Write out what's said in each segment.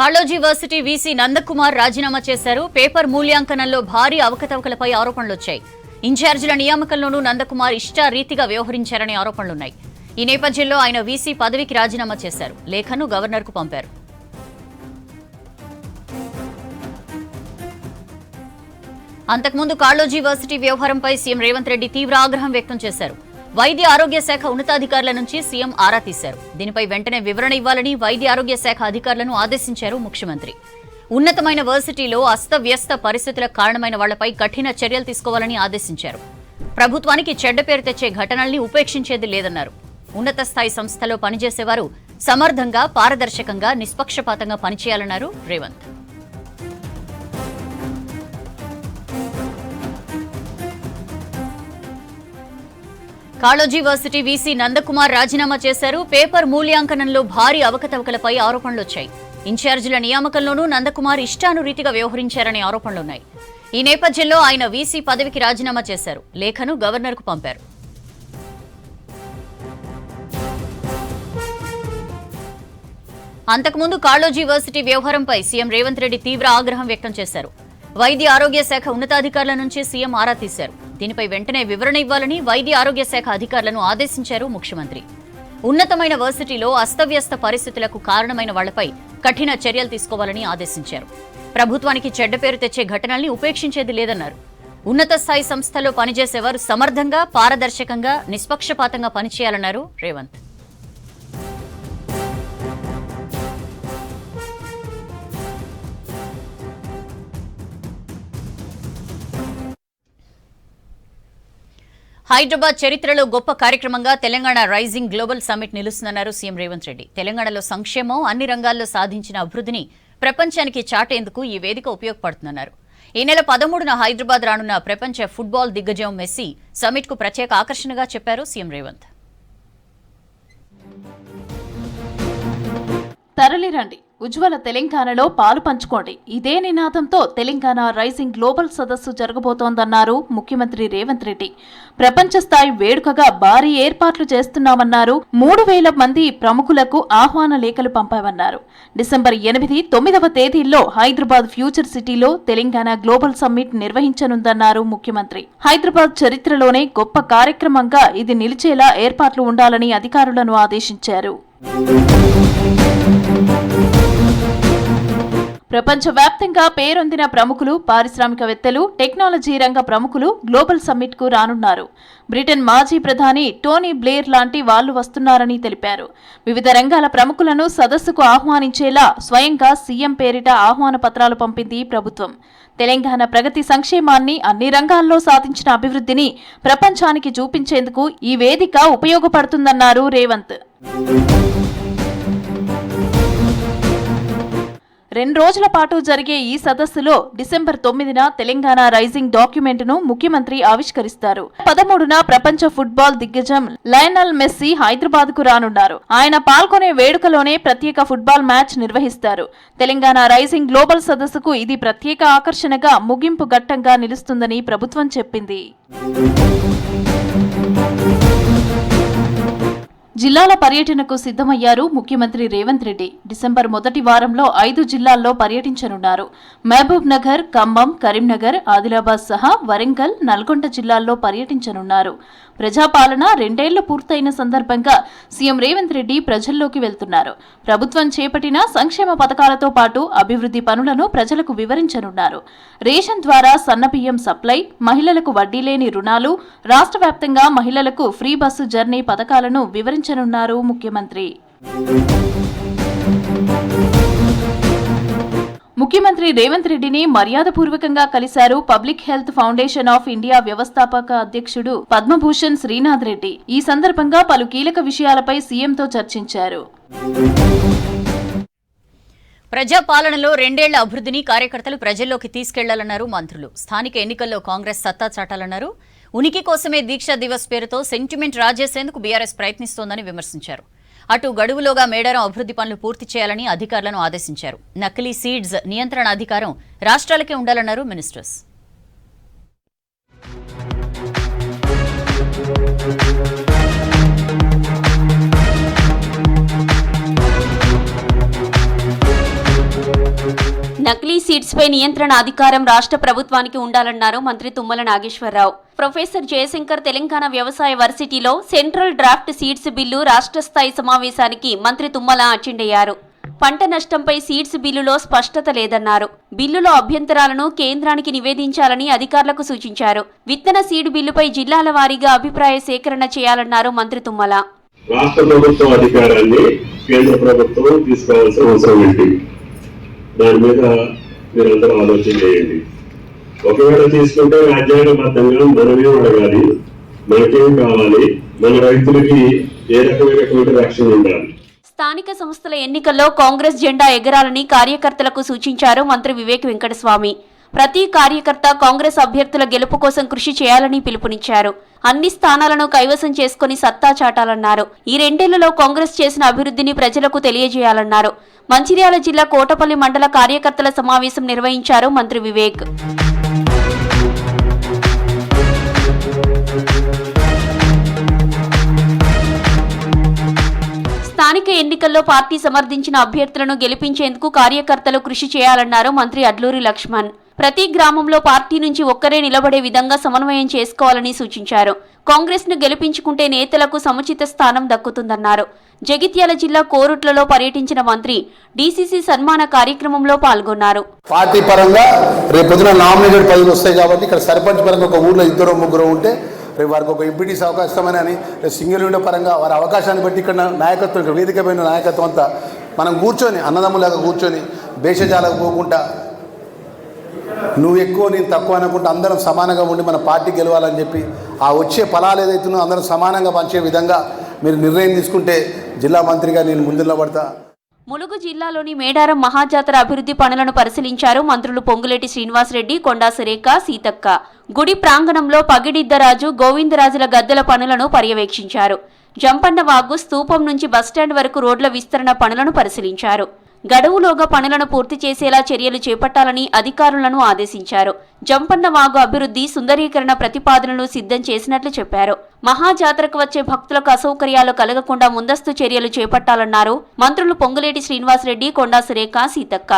Kaloji varsity VC Nandakumar రాజీనామా చేశారు. Paper మూల్యాంకనంలో భారీ అవకతవకలపై ఆరోపణలొచ్చాయి. ఇన్ఛార్జీల నియామకంలోనూ నందకుమార్ ఇష్టారీతిగా వ్యవహరించారనే ఆరోపణలున్నాయి. ఈ నేపథ్యంలో ఆయన వీసీ పదవికి రాజీనామా చేశారు. లేఖను గవర్నర్కు పంపారు. అంతకుముందు కాళోజీ వర్సిటీ వ్యవహారంపై సీఎం రేవంత్ రెడ్డి తీవ్ర ఆగ్రహం వ్యక్తం చేశారు. వైద్య ఆరోగ్య శాఖ ఉన్నతాధికారుల నుంచి సీఎం ఆరా తీశారు. దీనిపై వెంటనే వివరణ ఇవ్వాలని వైద్య ఆరోగ్య శాఖ అధికారులను ఆదేశించారు ముఖ్యమంత్రి. ఉన్నతమైన వర్సిటీలో అస్తవ్యస్త పరిస్థితుల కారణమైన వాళ్ళపై కఠిన చర్యలు తీసుకోవాలని ఆదేశించారు. ప్రభుత్వానికి చెడ్డ పేరు తెచ్చే ఘటనల్ని ఉపేక్షించేది లేదన్నారు. ఉన్నత స్థాయి సంస్థలో పనిచేసేవారు సమర్థంగా పారదర్శకంగా నిష్పక్షపాతంగా పనిచేయాలన్నారు రేవంత్. కాళోజీ వర్సిటీ వీసీ నందకుమార్ రాజీనామా చేశారు. పేపర్ మూల్యాంకనంలో భారీ అవకతవకలపై ఆరోపణలు వచ్చాయి. ఇన్ఛార్జీల నియామకంలోనూ నందకుమార్ ఇష్టానురీతిగా వ్యవహరించారనే ఆరోపణలున్నాయి ఈ నేపథ్యంలో ఆయన వీసీ పదవికి రాజీనామా చేశారు. లేఖను గవర్నర్కు పంపారు. అంతకుముందు కాళోజీ వర్సిటీ వ్యవహారంపై సీఎం రేవంత్ రెడ్డి తీవ్ర ఆగ్రహం వ్యక్తం చేశారు. వైద్య ఆరోగ్య శాఖ ఉన్నతాధికారుల నుంచి సీఎం ఆరా తీశారు. దీనిపై వెంటనే వివరణ ఇవ్వాలని వైద్య ఆరోగ్య శాఖ అధికారులను ఆదేశించారు ముఖ్యమంత్రి. ఉన్నతమైన వర్సిటీలో అస్తవ్యస్త పరిస్థితులకు కారణమైన వాళ్ళపై కఠిన చర్యలు తీసుకోవాలని ఆదేశించారు. ప్రభుత్వానికి చెడ్డ పేరు తెచ్చే ఘటనల్ని ఉపేక్షించేది లేదన్నారు. ఉన్నత స్థాయి సంస్థలో పనిచేసేవారు సమర్థంగా పారదర్శకంగా నిష్పక్షపాతంగా పనిచేయాలన్నారు రేవంత్. హైదరాబాద్ చరిత్రలో గొప్ప కార్యక్రమంగా తెలంగాణ రైజింగ్ గ్లోబల్ సమ్మిట్ నిలుస్తుందన్నారు సీఎం రేవంత్ రెడ్డి. తెలంగాణలో సంక్షేమం అన్ని రంగాల్లో సాధించిన అభివృద్ధిని ప్రపంచానికి చాటేందుకు ఈ వేదిక ఉపయోగపడుతుందన్నారు. ఈ నెల పదమూడున హైదరాబాద్ రానున్న ప్రపంచ ఫుట్బాల్ దిగ్గజం మెస్సీ సమ్మిట్కు ప్రత్యేక ఆకర్షణగా చెప్పారు సీఎం రేవంత్. తరలిరండి. ఉజ్వల తెలంగాణలో పాలు పంచుకోండి. ఇదే నినాదంతో తెలంగాణ రైజింగ్ గ్లోబల్ సదస్సు జరగబోతోందన్నారు ముఖ్యమంత్రి రేవంత్ రెడ్డి. ప్రపంచ స్థాయి వేడుకగా భారీ ఏర్పాట్లు చేస్తున్నామన్నారు. మూడు వేల మంది ప్రముఖులకు ఆహ్వాన లేఖలు పంపామన్నారు. డిసెంబర్ ఎనిమిది తొమ్మిదవ తేదీల్లో హైదరాబాద్ ఫ్యూచర్ సిటీలో తెలంగాణ గ్లోబల్ సమ్మిట్ నిర్వహించనుందన్నారు ముఖ్యమంత్రి. హైదరాబాద్ చరిత్రలోనే గొప్ప కార్యక్రమంగా ఇది నిలిచేలా ఏర్పాట్లు ఉండాలని అధికారులను ఆదేశించారు. ప్రపంచవ్యాప్తంగా పేరొందిన ప్రముఖులు పారిశ్రామికవేత్తలు టెక్నాలజీ రంగ ప్రముఖులు గ్లోబల్ సమ్మిట్కు రానున్నారు. బ్రిటన్ మాజీ ప్రధాని టోనీ బ్లేర్ లాంటి వాళ్ళు వస్తున్నారని తెలిపారు. వివిధ రంగాల ప్రముఖులను సదస్సుకు ఆహ్వానించేలా స్వయంగా సీఎం పేరిట ఆహ్వాన పత్రాలు పంపింది ప్రభుత్వం. తెలంగాణ ప్రగతి సంక్షేమాన్ని అన్ని రంగాల్లో సాధించిన అభివృద్ధిని ప్రపంచానికి చూపించేందుకు ఈ వేదిక ఉపయోగపడుతుందన్నారు రేవంత్. రెండు రోజుల పాటు జరిగే ఈ సదస్సులో డిసెంబర్ తొమ్మిదిన తెలంగాణ రైజింగ్ డాక్యుమెంట్ను ముఖ్యమంత్రి ఆవిష్కరిస్తారు. పదమూడున ప్రపంచ ఫుట్బాల్ దిగ్గజం లయనల్ మెస్సీ హైదరాబాద్కు రానున్నారు. ఆయన పాల్గొనే వేడుకలోనే ప్రత్యేక ఫుట్బాల్ మ్యాచ్ నిర్వహిస్తారు. తెలంగాణ రైజింగ్ గ్లోబల్ సదస్సుకు ఇది ప్రత్యేక ఆకర్షణగా ముగింపు ఘట్టంగా నిలుస్తుందని ప్రభుత్వం చెప్పింది. జిల్లాల పర్యటనకు సిద్ధమయ్యారు ముఖ్యమంత్రి రేవంత్ రెడ్డి. డిసెంబర్ మొదటి వారంలో ఐదు జిల్లాల్లో పర్యటించనున్నారు. మహబూబ్ నగర్ ఖమ్మం కరీంనగర్ ఆదిలాబాద్ సహా వరంగల్ నల్గొండ జిల్లాల్లో పర్యటించనున్నారు. ప్రజాపాలన రెండేళ్ళు పూర్తయిన సందర్భంగా సీఎం రేవంత్ రెడ్డి ప్రజల్లోకి వెళ్తున్నారు. ప్రభుత్వం చేపట్టిన సంక్షేమ పథకాలతో పాటు అభివృద్ధి పనులను ప్రజలకు వివరించనున్నారు. రేషన్ ద్వారా సన్నబియ్యం సప్లై మహిళలకు వడ్డీ లేని రుణాలు రాష్ట్ర వ్యాప్తంగా మహిళలకు ఫ్రీ బస్సు జర్నీ పథకాలను వివరించనున్నారు ముఖ్యమంత్రి. ముఖ్యమంత్రి రేవంత్ రెడ్డిని మర్యాదపూర్వకంగా కలిశారు public health foundation of India వ్యవస్థాపక అధ్యక్షుడు పద్మభూషణ్ శ్రీనాథ్ రెడ్డి. ఈ సందర్భంగా పలు కీలక విషయాలపై సీఎంతో చర్చించారు. ప్రజాపాలనలో రెండేళ్ళ అభివృద్ధిని కార్యకర్తలు ప్రజల్లోకి తీసుకెళ్ళాలన్నారు మంత్రులు. స్థానిక ఎన్నికల్లో కాంగ్రెస్ సత్తా చాటాలన్నారు. ఉనికి కోసమే దీక్షా దివస్ పేరుతో సెంటిమెంట్ రాజేసేందుకు బీఆర్ఎస్ ప్రయత్నిస్తోందని విమర్శించారు. అటు గడువులోగా మేడారం అభివృద్ధి పనులు పూర్తి చేయాలని అధికారులను ఆదేశించారు. నకిలీ సీడ్స్ నియంత్రణ అధికారం రాష్ట్రాలకే ఉండాలన్నారు మినిస్టర్స్. నకిలీ సీట్స్ పై నియంత్రణ అధికారం రాష్ట్ర ప్రభుత్వానికి ఉండాలన్నారు మంత్రి తుమ్మల నాగేశ్వరరావు. ప్రొఫెసర్ జయశంకర్ తెలంగాణ వ్యవసాయ వర్సిటీలో సెంట్రల్ డ్రాఫ్ట్ సీడ్స్ బిల్లు రాష్ట్ర స్థాయి సమావేశానికి మంత్రి తుమ్మల అటెండయ్యారు పంట నష్టంపై సీడ్స్ బిల్లులో స్పష్టత లేదన్నారు. బిల్లులో అభ్యంతరాలను కేంద్రానికి నివేదించాలని అధికారులకు సూచించారు. విత్తన సీడ్ బిల్లుపై జిల్లాల వారీగా అభిప్రాయ సేకరణ చేయాలన్నారు మంత్రి తుమ్మల. రాష్ట్ర ప్రభుత్వం అధికారాన్ని కేంద్ర ప్రభుత్వం తీసుకోవాల్సిన అవసరం ఏంటి? దాని మీద మీరందరూ ఆలోచన చేయండి. ఒకవేళ తీసుకుంటే రాజ్యాంగబద్ధంగా మనమే అడగాలి మనకేం కావాలి మన రైతులకి ఏ రకమైనటువంటి రక్షణ ఉండాలి? స్థానిక సంస్థల ఎన్నికల్లో కాంగ్రెస్ జెండా ఎగరాలని కార్యకర్తలకు సూచించారు మంత్రి వివేక్ వెంకటస్వామి. ప్రతి కార్యకర్త కాంగ్రెస్ అభ్యర్థుల గెలుపు కోసం కృషి చేయాలని పిలుపునిచ్చారు. అన్ని స్థానాలను కైవసం చేసుకుని సత్తా చాటాలన్నారు. ఈ రెండేళ్ళలో కాంగ్రెస్ చేసిన అభివృద్ధిని ప్రజలకు తెలియజేయాలన్నారు. మంచిర్యాల జిల్లా కోటపల్లి మండల కార్యకర్తల సమావేశం నిర్వహించారు మంత్రి వివేక్. స్థానిక ఎన్నికల్లో పార్టీ సమర్థించిన అభ్యర్థులను గెలిపించేందుకు కార్యకర్తలు కృషి చేయాలన్నారు మంత్రి అడ్లూరి లక్ష్మణ్. ప్రతి గ్రామంలో పార్టీ నుంచి ఒక్కరే నిలబడే విధంగా సమన్వయం చేసుకోవాలని సూచించారు. కాంగ్రెస్ను గెలిపించుకుంటే నేతలకు సముచిత స్థానం దక్కుతుందన్నారు. జగిత్యాల జిల్లా కోరుట్లలో పర్యటించిన మంత్రి డీసీసీ సన్మాన కార్యక్రమంలో పాల్గొన్నారు. పార్టీ పరంగా రేపు నామినేటెడ్ పదవులు వస్తాయి కాబట్టి ఇక్కడ సర్పంచ్ పరంగా ఒక ఊర్లో ఇద్దరు ముగ్గురు ఉంటే రేపు వారికి ఒక ఎంపీటీసీ అవకాశమని అని సింగిల్ విండో పరంగా వారి అవకాశాన్ని బట్టి ఇక్కడ నాయకత్వం ఇక్కడ నాయకత్వం అంతా మనం కూర్చొని అన్నదమ్ములాగా కూర్చొని భేషజాలకు పోకుండా నువ్వు ఎక్కువ నేను తక్కువ అనుకుంటే అందరం సమానంగా ఉండి మన పార్టీ గెలవాలని చెప్పి ఆ వచ్చే ఫలాలు ఏదైతుందో అందరం సమానంగా పంచే విధంగా మీరు నిర్ణయం తీసుకుంటే జిల్లా మంత్రిగా నేను ముందు నిలబడతా. ములుగు జిల్లాలోని మేడారం మహాజాతర అభివృద్ధి పనులను పరిశీలించారు మంత్రులు పొంగులేటి శ్రీనివాసరెడ్డి కొండా సురేఖ సీతక్క. గుడి ప్రాంగణంలో పగిడిద్దరాజు గోవిందరాజుల గద్దెల పనులను పర్యవేక్షించారు. జంపన్న వాగు స్తూపం నుంచి బస్టాండ్ వరకు రోడ్ల విస్తరణ పనులను పరిశీలించారు. గడువులోగా పనులను పూర్తి చేసేలా చర్యలు చేపట్టాలని అధికారులను ఆదేశించారు. జంపన్న వాగు అభివృద్ధి సుందరీకరణ ప్రతిపాదనలు సిద్ధం చేసినట్లు చెప్పారు. మహాజాతరకు వచ్చే భక్తులకు అసౌకర్యాలు కలగకుండా ముందస్తు చర్యలు చేపట్టాలన్నారు. మంత్రులు పొంగులేటి శ్రీనివాసరెడ్డి కొండా సురేఖ సీతక్క.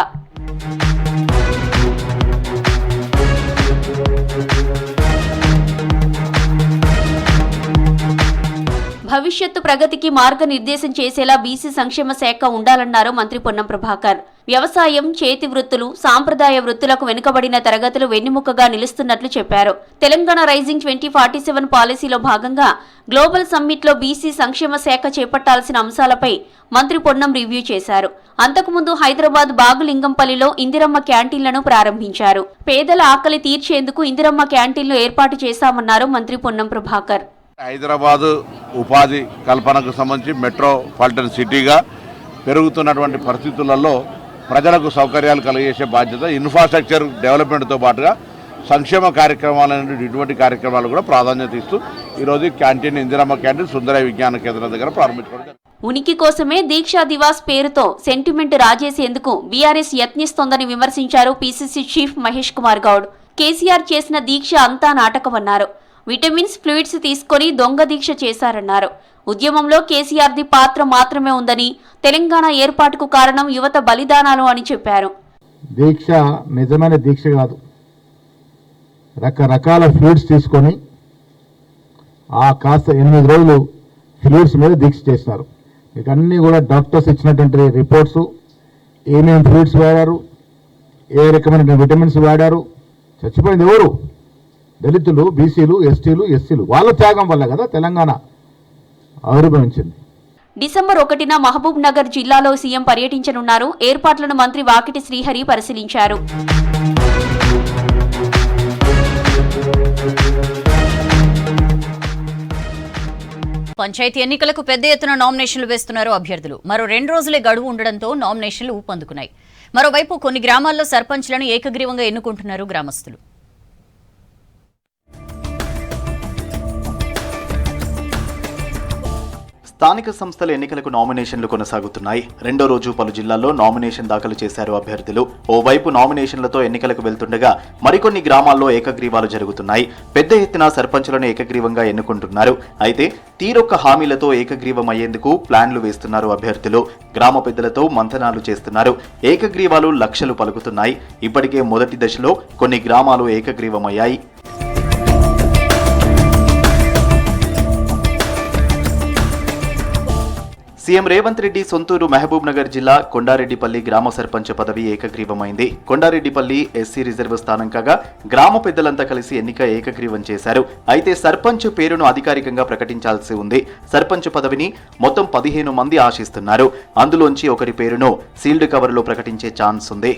భవిష్యత్తు ప్రగతికి మార్గనిర్దేశం చేసేలా బీసీ సంక్షేమ శాఖ ఉండాలన్నారు మంత్రి పొన్నం ప్రభాకర్. వ్యవసాయం చేతి వృత్తులు సాంప్రదాయ వృత్తులకు వెనుకబడిన తరగతులు వెన్నెముకగా నిలుస్తున్నట్లు చెప్పారు. Telangana rising twenty forty seven పాలసీలో భాగంగా గ్లోబల్ సమ్మిట్లో బీసీ సంక్షేమ శాఖ చేపట్టాల్సిన అంశాలపై మంత్రి పొన్నం రివ్యూ చేశారు. అంతకుముందు హైదరాబాద్ బాగులింగంపల్లిలో ఇందిరమ్మ క్యాంటీన్లను ప్రారంభించారు. పేదల ఆకలి తీర్చేందుకు ఇందిరమ్మ క్యాంటీన్లు ఏర్పాటు చేశామన్నారు మంత్రి పొన్నం ప్రభాకర్. హైదరాబాదు ఉపాధి కల్పనకు సంబంధించి మెట్రోపాలిటన్ సిటీగా పెరుగుతున్నటువంటి పరిస్థితులలో ప్రజలకు సౌకర్యాలు కలిగేసే బాధ్యత ఇన్ఫ్రాస్ట్రక్చర్ డెవలప్మెంట్తో పాటుగా సంక్షేమ కార్యక్రమాలు ఇటువంటి కార్యక్రమాలు కూడా ప్రాధాన్యత ఇస్తూ ఈరోజు క్యాంటీన్ ఇందిరమ్మ క్యాంటీన్ సుందర విజ్ఞాన కేంద్రం దగ్గర ప్రారంభించుకోవడం ఉనికి కోసమే దీక్షా దివాస్ పేరుతో సెంటిమెంట్ రాజేసేందుకు బీఆర్ఎస్ యత్నిస్తోందని విమర్శించారు PCC chief Mahesh Kumar Goud. KCR చేసిన దీక్ష అంతా నాటకమన్నారు. విటమిన్స్ ఫ్లూయిడ్స్ తీసుకొని దొంగ దీక్ష చేశారన్నారు. ఉద్యమంలో కేసీఆర్ది పాత్ర మాత్రమే ఉందని తెలంగాణ ఏర్పాటుకు కారణం యువత బలిదానాలు అని చెప్పారు. దీక్ష నిజమైన దీక్ష కాదు. రకరకాల ఫ్లూయిడ్స్ తీసుకొని ఆ కాస్త ఎనిమిది రోజులు ఫ్లూయిడ్స్ మీద దీక్ష చేసినారు మీకు అన్నీ కూడా డాక్టర్స్ ఇచ్చినటువంటి రిపోర్ట్స్. ఏమేమి ఫ్లూయిడ్స్ వాడారు? ఏ రకమైన విటమిన్స్ వాడారు? చచ్చిపోయింది ఎవరు? దళితులు బీసీలు ఎస్టీలు ఎస్సీలు వాళ్ళ త్యాగం వల్ల కదా తెలంగాణ ఆవిర్భవించింది. డిసెంబర్ ఒకటిన మహబూబ్ నగర్ జిల్లాలో సీఎం పర్యటించనున్నారు. ఏర్పాట్లను మంత్రి వాకిటి శ్రీహరి పరిశీలించారు. పంచాయతీ ఎన్నికలకు పెద్ద ఎత్తున నామినేషన్లు వేస్తున్నారు అభ్యర్థులు. మరో రెండు రోజులే గడువు ఉండడంతో నామినేషన్లు ఊపందుకున్నాయి. మరోవైపు కొన్ని గ్రామాల్లో సర్పంచ్లను ఏకగ్రీవంగా ఎన్నుకుంటున్నారు గ్రామస్తులు. స్థానిక సంస్థల ఎన్నికలకు నామినేషన్లు కొనసాగుతున్నాయి. రెండో రోజు పలు జిల్లాల్లో నామినేషన్ దాఖలు చేశారు అభ్యర్థులు. ఓవైపు నామినేషన్లతో ఎన్నికలకు వెళ్తుండగా మరికొన్ని గ్రామాల్లో ఏకగ్రీవాలు జరుగుతున్నాయి. పెద్ద ఎత్తున సర్పంచులను ఏకగ్రీవంగా ఎన్నుకుంటున్నారు. అయితే తీరొక్క హామీలతో ఏకగ్రీవం అయ్యేందుకు ప్లాన్లు వేస్తున్నారు అభ్యర్థులు. గ్రామ పెద్దలతో మంథనాలు చేస్తున్నారు. ఏకగ్రీవాలు లక్షలు పలుకుతున్నాయి. ఇప్పటికే మొదటి దశలో కొన్ని గ్రామాలు ఏకగ్రీవమయ్యాయి. సీఎం రేవంత్ రెడ్డి సొంతూరు మహబూబ్ నగర్ జిల్లా కొండారెడ్డిపల్లి గ్రామ సర్పంచ్ పదవి ఏకగ్రీవమైంది. కొండారెడ్డిపల్లి ఎస్సీ రిజర్వ్ స్థానం కాగా గ్రామ పెద్దలంతా కలిసి ఎన్నిక ఏకగ్రీవం చేశారు. అయితే సర్పంచ్ పేరును అధికారికంగా ప్రకటించాల్సి ఉంది. సర్పంచ్ పదవిని మొత్తం పదిహేను మంది ఆశిస్తున్నారు. అందులోంచి ఒకరి పేరును సీల్డ్ కవర్లో ప్రకటించే ఛాన్స్ ఉంది.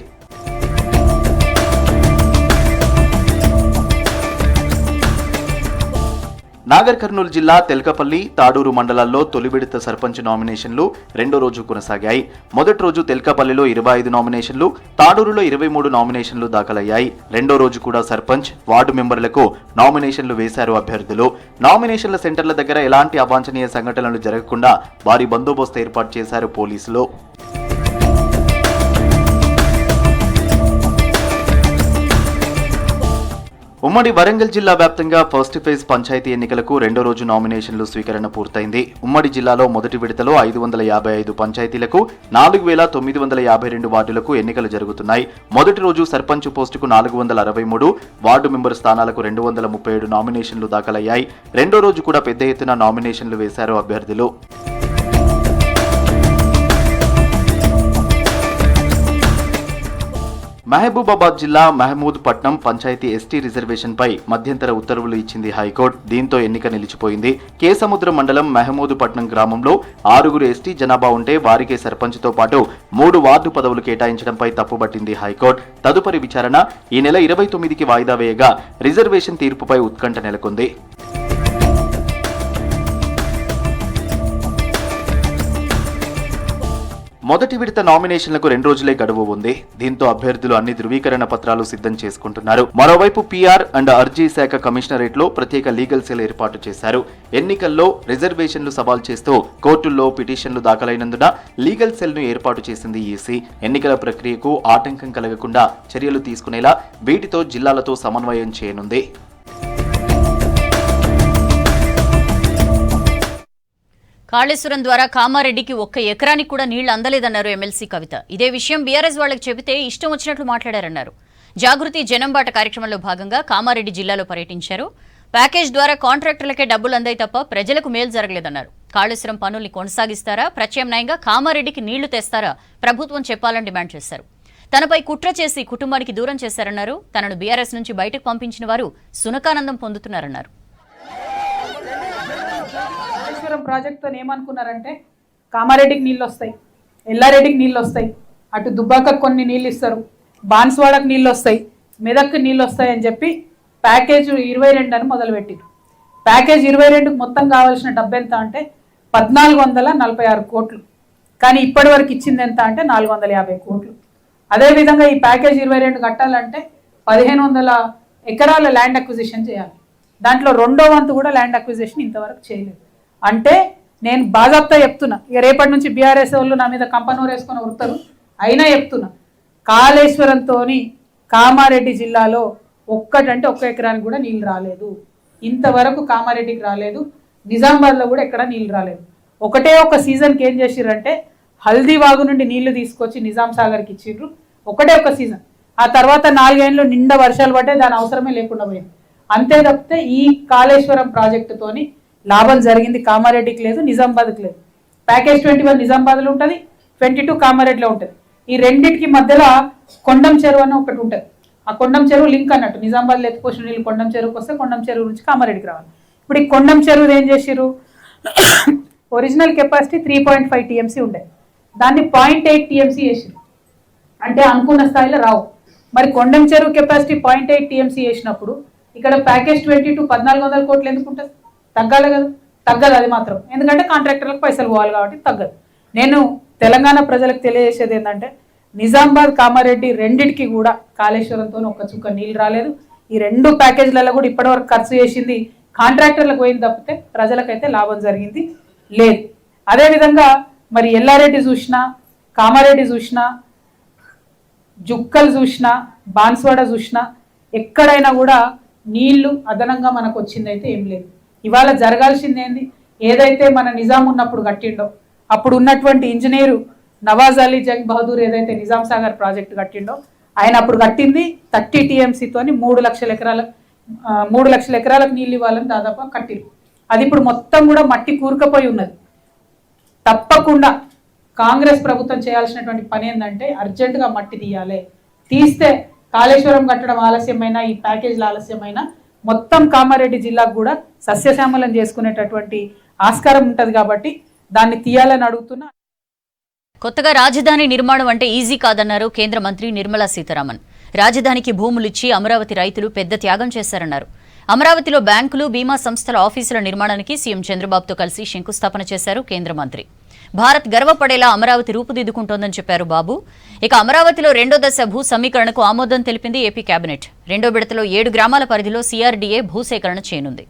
నాగర్ కర్నూలు జిల్లా తెల్కపల్లి తాడూరు మండలాల్లో తొలి విడత సర్పంచ్ నామినేషన్లు రెండో రోజు కొనసాగాయి. మొదటి రోజు తెల్కపల్లిలో ఇరవై ఐదు నామినేషన్లు తాడూరులో ఇరవై మూడు నామినేషన్లు దాఖలయ్యాయి. రెండో రోజు కూడా సర్పంచ్ వార్డు మెంబర్లకు నామినేషన్లు వేశారు అభ్యర్థులు. నామినేషన్ల సెంటర్ల దగ్గర ఎలాంటి అవాంఛనీయ సంఘటనలు జరగకుండా భారీ బందోబస్తు ఏర్పాటు చేశారు పోలీసులు. ఉమ్మడి వరంగల్ జిల్లా వ్యాప్తంగా ఫస్ట్ ఫేజ్ పంచాయతీ ఎన్నికలకు రెండో రోజు నామినేషన్లు స్వీకరణ పూర్తయింది. ఉమ్మడి జిల్లాలో మొదటి విడతలో ఐదు వందల యాభై ఐదు పంచాయతీలకు నాలుగు వేల తొమ్మిది వందల యాభై రెండు వార్డులకు ఎన్నికలు జరుగుతున్నాయి. మొదటి రోజు సర్పంచ్ పోస్టుకు నాలుగు వందల అరవై మూడు వార్డు మెంబర్ స్థానాలకు రెండు వందల ముప్పై ఏడు నామినేషన్లు దాఖలయ్యాయి. రెండో రోజు కూడా పెద్ద ఎత్తున నామినేషన్లు వేశారు అభ్యర్థులు. మహబూబాబాద్ జిల్లా మహమూద్ పట్నం పంచాయతీ ఎస్టీ రిజర్వేషన్ పై మధ్యంతర ఉత్తర్వులు ఇచ్చింది హైకోర్టు. దీంతో ఎన్నిక నిలిచిపోయింది. కేసముద్ర మండలం మహమూద్ పట్నం గ్రామంలో ఆరుగురు ఎస్టీ జనాభా ఉంటే వారికే సర్పంచ్తో పాటు మూడు వార్డు పదవులు కేటాయించడంపై తప్పుపట్టింది హైకోర్టు. తదుపరి విచారణ ఈ నెల ఇరవై తొమ్మిదికి వాయిదా వేయగా రిజర్వేషన్ తీర్పుపై ఉత్కంఠ నెలకొంది. మొదటి విడత నామినేషన్లకు రెండు రోజులే గడువు ఉంది. దీంతో అభ్యర్థులు అన్ని ధృవీకరణ పత్రాలు సిద్ధం చేసుకుంటున్నారు. మరోవైపు పీఆర్ అండ్ అర్జీ శాఖ కమిషనరేట్లో ప్రత్యేక లీగల్ సెల్ ఏర్పాటు చేశారు. ఎన్నికల్లో రిజర్వేషన్లు సవాల్ చేస్తూ కోర్టుల్లో పిటిషన్లు దాఖలైనందున లీగల్ సెల్ను ఏర్పాటు చేసింది ఈసీ. ఎన్నికల ప్రక్రియకు ఆటంకం కలగకుండా చర్యలు తీసుకునేలా వీటితో జిల్లాలతో సమన్వయం చేయనుంది. కాళేశ్వరం ద్వారా కామారెడ్డికి ఒక్క ఎకరానికి కూడా నీళ్ళు అందలేదన్నారు ఎమ్మెల్సీ కవిత. ఇదే విషయం బీఆర్ఎస్ వాళ్ళకి చెబితే ఇష్టం వచ్చినట్లు మాట్లాడారన్నారు. జాగృతి జనంబాట కార్యక్రమంలో భాగంగా కామారెడ్డి జిల్లాలో పర్యటించారు. ప్యాకేజ్ ద్వారా కాంట్రాక్టర్లకే డబ్బులు అందాయి తప్ప ప్రజలకు మేలు జరగలేదన్నారు. కాళేశ్వరం పనుల్ని కొనసాగిస్తారా? ప్రత్యామ్నాయంగా కామారెడ్డికి నీళ్ళు తెస్తారా? ప్రభుత్వం చెప్పాలని డిమాండ్ చేశారు. తనపై కుట్ర చేసి కుటుంబానికి దూరం చేశారన్నారు. తనను బీఆర్ఎస్ నుంచి బయటకు పంపించిన వారు సునకానందం పొందుతున్నారన్నారు. పోలవరం ప్రాజెక్ట్తో ఏమనుకున్నారంటే కామారెడ్డికి నీళ్ళు వస్తాయి ఎల్లారెడ్డికి నీళ్ళు వస్తాయి అటు దుబ్బాకకు కొన్ని నీళ్ళు ఇస్తారు బాన్స్వాడకు నీళ్ళు వస్తాయి మెదక్కి నీళ్ళు వస్తాయని చెప్పి ప్యాకేజ్ ఇరవై రెండు అని మొదలుపెట్టారు ప్యాకేజ్ ఇరవై రెండుకు మొత్తం కావాల్సిన డబ్బు ఎంత అంటే పద్నాలుగు వందల నలభై ఆరు కోట్లు. కానీ ఇప్పటి వరకు ఇచ్చింది ఎంత అంటే నాలుగు వందల యాభై కోట్లు. అదేవిధంగా ఈ ప్యాకేజ్ ఇరవై రెండు కట్టాలంటే పదిహేను వందల ఎకరాల ల్యాండ్ అక్విజిషన్ చేయాలి. దాంట్లో రెండో వంతు కూడా ల్యాండ్ అక్విజిషన్ ఇంతవరకు చేయలేదు. అంటే నేను బాజాప్తా చెప్తున్నా. ఇక రేపటి నుంచి బీఆర్ఎస్ వాళ్ళు నా మీద కంపనూరు వేసుకొని ఉడతారు అయినా చెప్తున్నా. కాళేశ్వరంతో కామారెడ్డి జిల్లాలో ఒక్కటంటే ఒక్క ఎకరానికి కూడా నీళ్ళు రాలేదు. ఇంతవరకు కామారెడ్డికి రాలేదు. నిజామాబాద్లో కూడా ఎక్కడ నీళ్ళు రాలేదు. ఒకటే ఒక సీజన్కి ఏం చేసిర్రంటే హల్దీ వాగు నుండి నీళ్ళు తీసుకొచ్చి నిజాం సాగర్కి ఇచ్చిర్రు ఒకటే ఒక సీజన్. ఆ తర్వాత నాలుగేళ్ళు నిండా వర్షాలు పడ్డాయి. దాని అవసరమే లేకుండా పోయింది. అంతే తప్పితే ఈ కాళేశ్వరం ప్రాజెక్టుతోని లాభం జరిగింది కామారెడ్డికి లేదు నిజామాబాద్కి లేదు. ప్యాకేజ్ ట్వంటీ వన్ నిజామాబాద్లో ఉంటుంది ట్వంటీ టూ కామారెడ్డిలో ఉంటుంది. ఈ రెండింటికి మధ్యలో కొండం చెరువు అని ఒకటి ఉంటుంది. ఆ కొండం చెరువు లింక్ అన్నట్టు నిజామాబాద్లో ఎత్తుకోసిన నీళ్ళు కొండం చెరువుకి వస్తే కొండం చెరువు నుంచి కామారెడ్డికి రావాలి. ఇప్పుడు ఈ కొండం చెరువు ఏం చేసిర్రు? Original capacity three point five TMC ఉండే. దాన్ని పాయింట్ ఎయిట్ టీఎంసీ చేసిర్రు. అంటే అనుకున్న స్థాయిలో రావు. మరి కొండం చెరువు కెపాసిటీ పాయింట్ ఎయిట్ టీఎంసీ చేసినప్పుడు ఇక్కడ ప్యాకేజ్ ట్వంటీ టూ పద్నాలుగు వందల కోట్లు ఎందుకు ఉంటుంది? తగ్గాలి కదా? తగ్గదు అది మాత్రం. ఎందుకంటే కాంట్రాక్టర్లకు పైసలు పోవాలి కాబట్టి తగ్గదు. నేను తెలంగాణ ప్రజలకు తెలియజేసేది ఏంటంటే నిజామాబాద్ కామారెడ్డి రెండిటికి కూడా కాళేశ్వరంతో ఒక్క చుక్క నీళ్ళు రాలేదు. ఈ రెండు ప్యాకేజీలలో కూడా ఇప్పటివరకు ఖర్చు చేసింది కాంట్రాక్టర్లకు పోయింది తప్పితే ప్రజలకైతే లాభం జరిగింది లేదు. అదేవిధంగా మరి ఎల్లారెడ్డి చూసినా కామారెడ్డి చూసినా జుక్కలు చూసినా బాన్స్వాడ చూసినా ఎక్కడైనా కూడా నీళ్ళు అదనంగా మనకు వచ్చిందైతే ఏం లేదు. ఇవాళ జరగాల్సింది ఏంది ఏదైతే మన నిజాం ఉన్నప్పుడు కట్టిండో అప్పుడు ఉన్నటువంటి ఇంజనీరు నవాజ్ అలీ జంగ్ బహదూర్ ఏదైతే నిజాం సాగర్ ప్రాజెక్టు కట్టిండో ఆయన అప్పుడు కట్టింది థర్టీ టీఎంసీతోని మూడు లక్షల ఎకరాల మూడు లక్షల ఎకరాలకు నీళ్ళు ఇవ్వాలని దాదాపు కట్టిండు అది ఇప్పుడు మొత్తం కూడా మట్టి కూరుకపోయి ఉన్నది. తప్పకుండా కాంగ్రెస్ ప్రభుత్వం చేయాల్సినటువంటి పని ఏంటంటే అర్జెంటుగా మట్టి తీయాలి. తీస్తే కాళేశ్వరం కట్టడం ఆలస్యమైనా ఈ ప్యాకేజీలు ఆలస్యమైనా మొత్తం కామారెడ్డి జిల్లాకు కూడా సస్యశ్యామలం చేసుకునేటటువంటి ఆస్కారం ఉంటుంది కాబట్టి దాన్ని తీయాలని అడుగుతున్నా. కొత్తగా రాజధాని నిర్మాణం అంటే ఈజీ కాదన్నారు కేంద్ర మంత్రి నిర్మలా సీతారామన్. రాజధానికి భూములిచ్చి అమరావతి రైతులు పెద్ద త్యాగం చేశారన్నారు. అమరావతిలో బ్యాంకులు బీమా సంస్థల ఆఫీసుల నిర్మాణానికి సీఎం చంద్రబాబుతో కలిసి శంకుస్థాపన చేశారు కేంద్ర మంత్రి. భారత్ గర్వపడేలా అమరావతి రూపుదిద్దుకుంటోందని చెప్పారు బాబు. ఇక అమరావతిలో రెండో దశ భూ సమీకరణకు ఆమోదం తెలిపింది ఏపీ కేబినెట్ రెండో విడతలో ఏడు గ్రామాల పరిధిలో సీఆర్డీఏ భూసేకరణ చేయనుంది.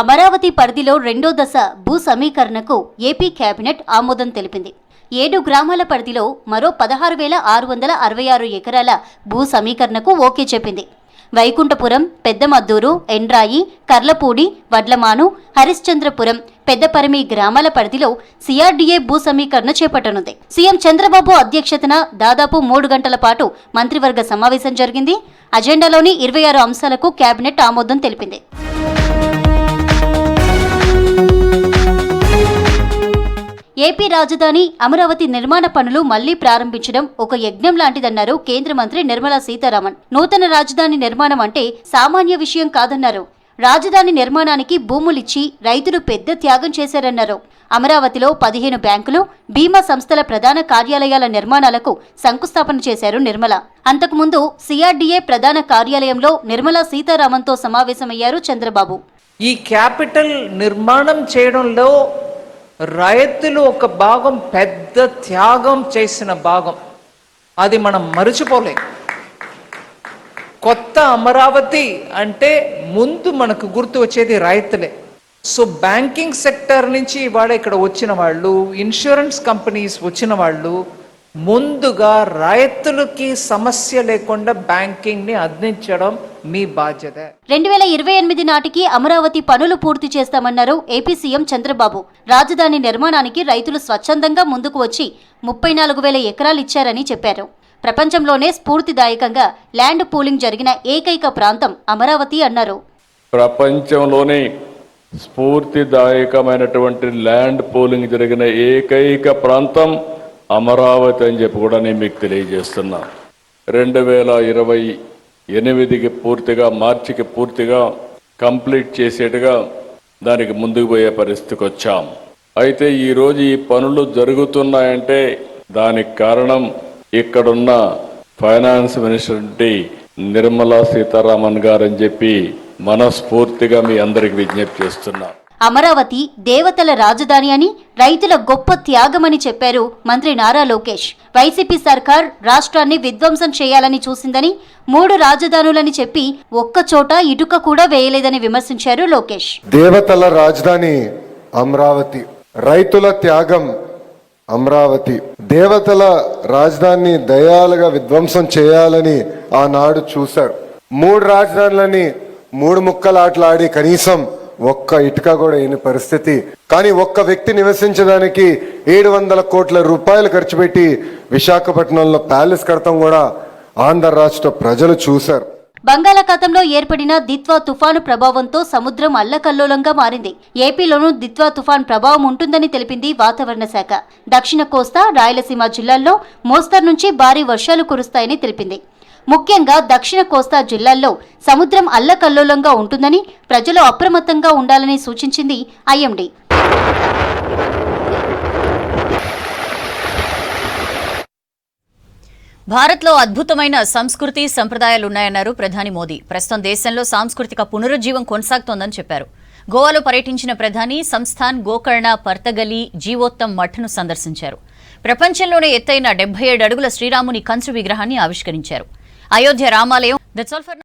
అమరావతి పరిధిలో రెండో దశ భూ సమీకరణకు ఏపీ కేబినెట్ ఆమోదం తెలిపింది. ఏడు గ్రామాల పరిధిలో మరో పదహారు వేల ఆరు వందల అరవై ఆరు ఎకరాల భూ సమీకరణకు ఓకే చెప్పింది. వైకుంఠపురం పెద్దమద్దూరు ఎండ్రాయి కర్లపూడి వడ్లమాను హరిశ్చంద్రపురం పెద్దపరమి గ్రామాల పరిధిలో సిఆర్డీఏ భూ సమీకరణ చేపట్టనుంది. సీఎం చంద్రబాబు అధ్యక్షతన దాదాపు మూడు గంటల పాటు మంత్రివర్గ సమావేశం జరిగింది. అజెండాలోని ఇరవై ఆరు అంశాలకు కేబినెట్ ఆమోదం తెలిపింది. ఏపీ రాజధాని అమరావతి నిర్మాణ పనులు మళ్ళీ ప్రారంభించడం ఒక యజ్ఞం లాంటిదన్నారు కేంద్ర మంత్రి నిర్మలా సీతారామన్. నూతన రాజధాని నిర్మాణం అంటే సామాన్య విషయం కాదన్నారు. రాజధాని నిర్మాణానికి భూములిచ్చి రైతులు పెద్ద త్యాగం చేశారన్నారు. అమరావతిలో పదిహేను బ్యాంకులు బీమా సంస్థల ప్రధాన కార్యాలయాల నిర్మాణాలకు శంకుస్థాపన చేశారు నిర్మల. అంతకుముందు సిఆర్డీఏ ప్రధాన కార్యాలయంలో నిర్మలా సీతారామన్తో సమావేశమయ్యారు చంద్రబాబు. ఈ క్యాపిటల్ నిర్మాణం చేయడంలో రైతులు ఒక భాగం పెద్ద త్యాగం చేసిన భాగం. అది మనం మరచిపోలేం. కొత్త అమరావతి అంటే ముందు మనకు గుర్తు వచ్చేది రైతులే. సో బ్యాంకింగ్ సెక్టర్ నుంచి ఇవాళ ఇక్కడ వచ్చిన వాళ్ళు ఇన్సూరెన్స్ కంపెనీస్ వచ్చిన వాళ్ళు ముందుగా రైతులకి సమస్య లేకుండా బ్యాంకింగ్ని అందించడం మీ బాధ్యత. రెండు వేల ఇరవై ఎనిమిది నాటికి అమరావతి పనులు పూర్తి చేస్తామన్నారు ఏపీ సీఎం చంద్రబాబు. రాజధాని నిర్మాణానికి రైతులు స్వచ్ఛందంగా ముందుకు వచ్చి ముప్పై నాలుగు వేల ఎకరాలు ఇచ్చారని చెప్పారు. ప్రపంచంలోనే స్ఫూర్తిదాయకంగా ల్యాండ్ పూలింగ్ జరిగిన ఏకైక ప్రాంతం అమరావతి అన్నారు. ప్రపంచంలోనే స్ఫూర్తిదాయకమైనటువంటి ల్యాండ్ పోలింగ్ జరిగిన ఏకైక ప్రాంతం అమరావతి అని చెప్పి కూడా నేను మీకు తెలియజేస్తున్నా. రెండు వేల ఇరవై ఎనిమిదికి పూర్తిగా మార్చికి పూర్తిగా కంప్లీట్ చేసేట్టుగా దానికి ముందుకు పోయే పరిస్థితికి వచ్చాం. అయితే ఈరోజు ఈ పనులు జరుగుతున్నాయంటే దానికి కారణం ఇక్కడున్న ఫైనాన్స్ మినిస్టర్ నిర్మలా సీతారామన్ గారని చెప్పి మనస్ఫూర్తిగా మీ అందరికి విజ్ఞప్తి చేస్తున్నా. అమరావతి దేవతల రాజధాని అని రైతుల గొప్ప త్యాగమని చెప్పారు మంత్రి నారా లోకేష్. వైసీపీ సర్కార్ రాష్ట్రాన్ని విధ్వంసం చేయాలని చూసిందని మూడు రాజధానులని చెప్పి ఒక్కచోట ఇటుక కూడా వేయలేదని విమర్శించారు లోకేష్. దేవతల రాజధాని అమరావతి రైతుల త్యాగం అమరావతి. దేవతల రాజధానిని దయాలుగా విధ్వంసం చేయాలని ఆనాడు చూశారు. మూడు రాజధానులని మూడు ముక్కలాటలాడి కనీసం ఒక్క ఇటుక కూడా అయిన పరిస్థితి. కానీ ఒక్క వ్యక్తి నివసించడానికి ఏడు వందల కోట్ల రూపాయలు ఖర్చు పెట్టి విశాఖపట్నంలో ప్యాలెస్ కడతాం కూడా ఆంధ్ర రాష్ట్ర ప్రజలు చూశారు. బంగాళాఖాతంలో ఏర్పడిన దిత్వా తుఫాను ప్రభావంతో సముద్రం అల్లకల్లోలంగా మారింది. ఏపీలోనూ దిత్వా తుఫాన్ ప్రభావం ఉంటుందని తెలిపింది వాతావరణ శాఖ. దక్షిణ కోస్తా రాయలసీమ జిల్లాల్లో మోస్తరు నుంచి భారీ వర్షాలు కురుస్తాయని తెలిపింది. ముఖ్యంగా దక్షిణ కోస్తా జిల్లాల్లో సముద్రం అల్లకల్లోలంగా ఉంటుందని ప్రజలు అప్రమత్తంగా ఉండాలని సూచించింది ఐఎండీ. భారత్లో అద్భుతమైన సంస్కృతి సంప్రదాయాలు ఉన్నాయన్నారు ప్రధాని మోదీ. ప్రస్తుతం దేశంలో సాంస్కృతిక పునరుజ్జీవం కొనసాగుతోందని చెప్పారు. గోవాలో పర్యటించిన ప్రధాని సంస్థాన్ గోకర్ణ పర్తగలి జీవోత్తం మఠ్ను సందర్శించారు. ప్రపంచంలోనే ఎత్తైన డెబ్బై ఏడు అడుగుల శ్రీరాముని కంచు విగ్రహాన్ని ఆవిష్కరించారు. అయోధ్య రామాలయం. That's all for